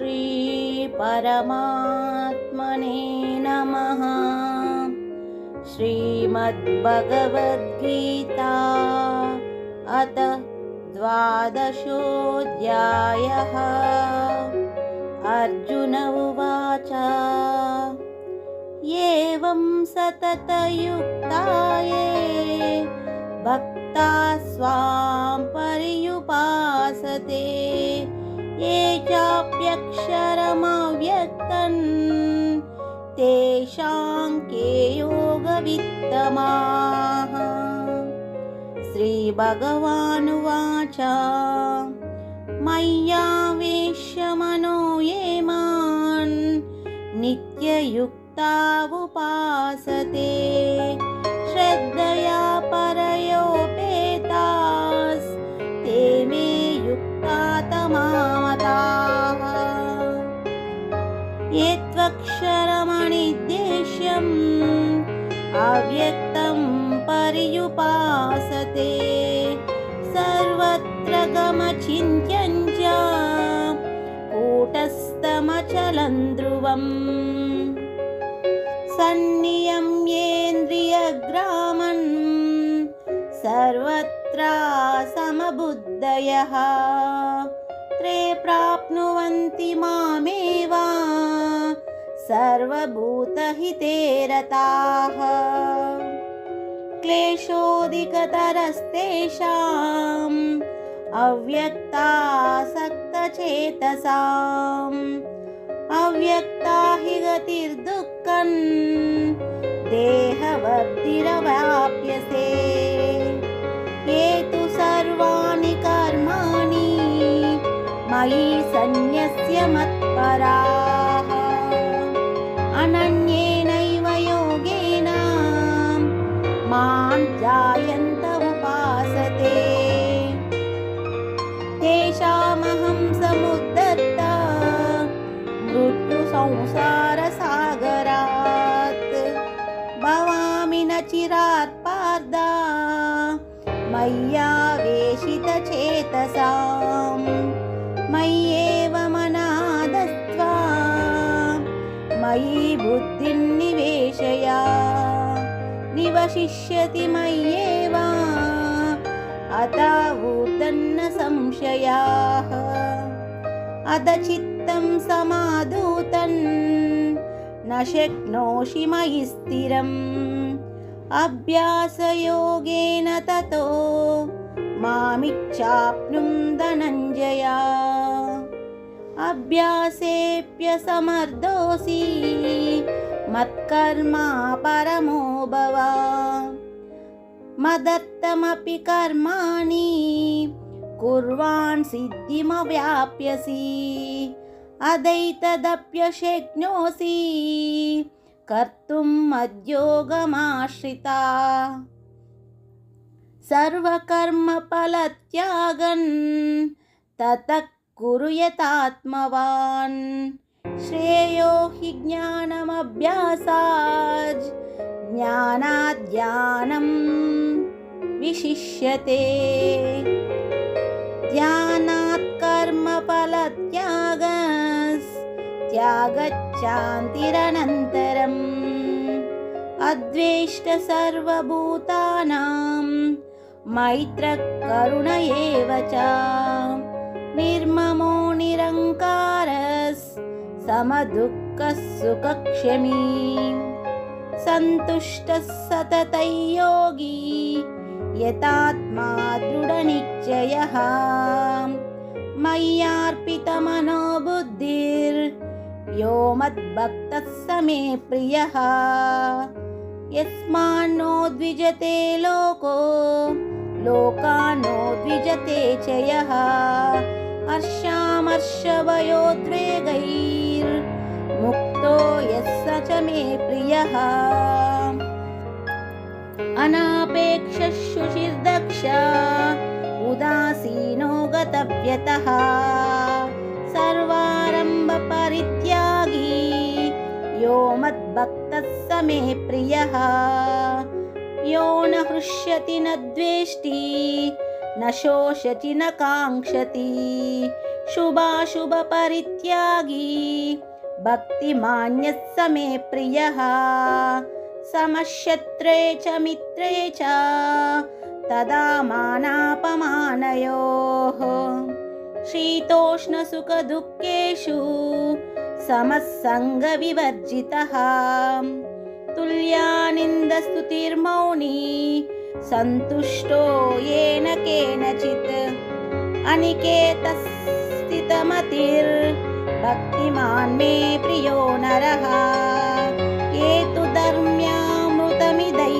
श्रीपरमात्मने नमः। श्रीमद्भगवद्गीता अत द्वादशोऽध्यायः। अर्जुन उवाच एवं सततयुक्ताये भक्ता स्वां पर्युपासते ये चाप्यक्षरमव्यक्तन् तेषां के योगवित्तमाः। श्रीभगवानुवाच। मय्यावेश्यमनो ये मान् नित्ययुक्तावुपासते। श्रद्धया परयोपेतास्ते मे युक्तातमामताः ये त्वक्षरमणिदेश्यम् अव्यक्तं पर्युपासते। सर्वत्र गमचिन्त्यं च कूटस्थमचलं ध्रुवम्। सन्नियम्येन्द्रियग्रामन् सर्वत्र समबुद्धयः प्राप्नुवन्ति मामेव सर्वभूतहिते रताः। क्लेशोऽधिकतरस्तेषाम् अव्यक्तासक्तचेतसाम्। अव्यक्ता हि गतिर्दुःखम् देहवद्भिरवाप्यसे ये तु मयि सन्न्यस्य मत्पराः अनन्येनैव योगेन मां जायन्त उपासते तेषामहं समुद्धर्ता मृत्युसंसारसागरात् भवामि न चिरात् पार्दा मय्यावेशितचेतसाम् निवशिष्यति मय्येव। अतावूतन्न संशयाः। अदचित्तं समाधूतन् न शक्नोषि मयि स्थिरम्। अभ्यासयोगेन ततो मामिच्छाप्नुं धनञ्जया अभ्यासेऽप्यसमर्थोऽसि मत्कर्मा परमो भव। मदर्थमपि कर्माणि कुर्वान् सिद्धिमव्याप्यसि। अदैतदप्यशक्नोषि कर्तुं मद्योगमाश्रिता। सर्वकर्मफलत्यागन् ततः कुरु यतात्मवान् श्रेयो हि ज्ञानमभ्यासाज्। ज्ञानाद्ज्ञानं विशिष्यते। ध्यानात् कर्मफलत्यागस्त्यागच्छान्तिरनन्तरम् अद्वेष्ट सर्वभूतानां मैत्रकरुण एव च निर्ममो निरङ्कारस् समदुःखः सुखक्षमी सन्तुष्टः सततं योगी यतात्मा दृढनिश्चयः। मय्यार्पितमनो बुद्धिर्यो मद्भक्तः मे प्रियः। यस्मान्नो द्विजते लोको लोकानो द्विजते च यः हर्षामर्षभयोद्वेगैर्मुक्तो यः स च मे प्रियः। अनापेक्षशुचिर्दक्ष उदासीनो गतव्यतः। सर्वारम्भपरित्यागी यो मद्भक्तः स मे प्रियः। यो न हृष्यति न द्वेष्टि न शोषति न काङ्क्षति। शुभाशुभपरित्यागी भक्तिमान्यः स मे प्रियः। समशत्रे च मित्रे च तदा मानापमानयोः। शीतोष्णसुखदुःखेषु समस्सङ्गविवर्जितः तुल्यानिन्दस्तुतिर्मौनी सन्तुष्टो येन केनचित् अनिकेतस्थितमतिर्भक्तिमान् मे प्रियो नरः। ये तु धर्म्यामृतमिदै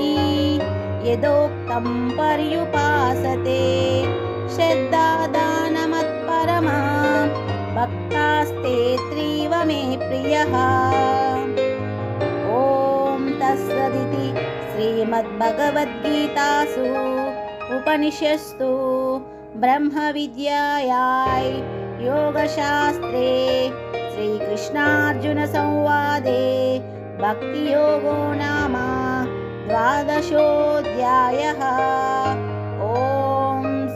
यदोक्तं पर्युपासते। श्रद्धादानमत्परमा भक्तास्ते त्रीव मे प्रियः ॐ तस्सदिति श्रीमद्भगवद्गीतासु उपनिषस्तु ब्रह्मविद्यायाय योगशास्त्रे श्रीकृष्णार्जुनसंवादे भक्तियोगो नाम द्वादशोऽध्यायः। ॐ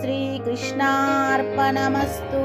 श्रीकृष्णार्पणमस्तु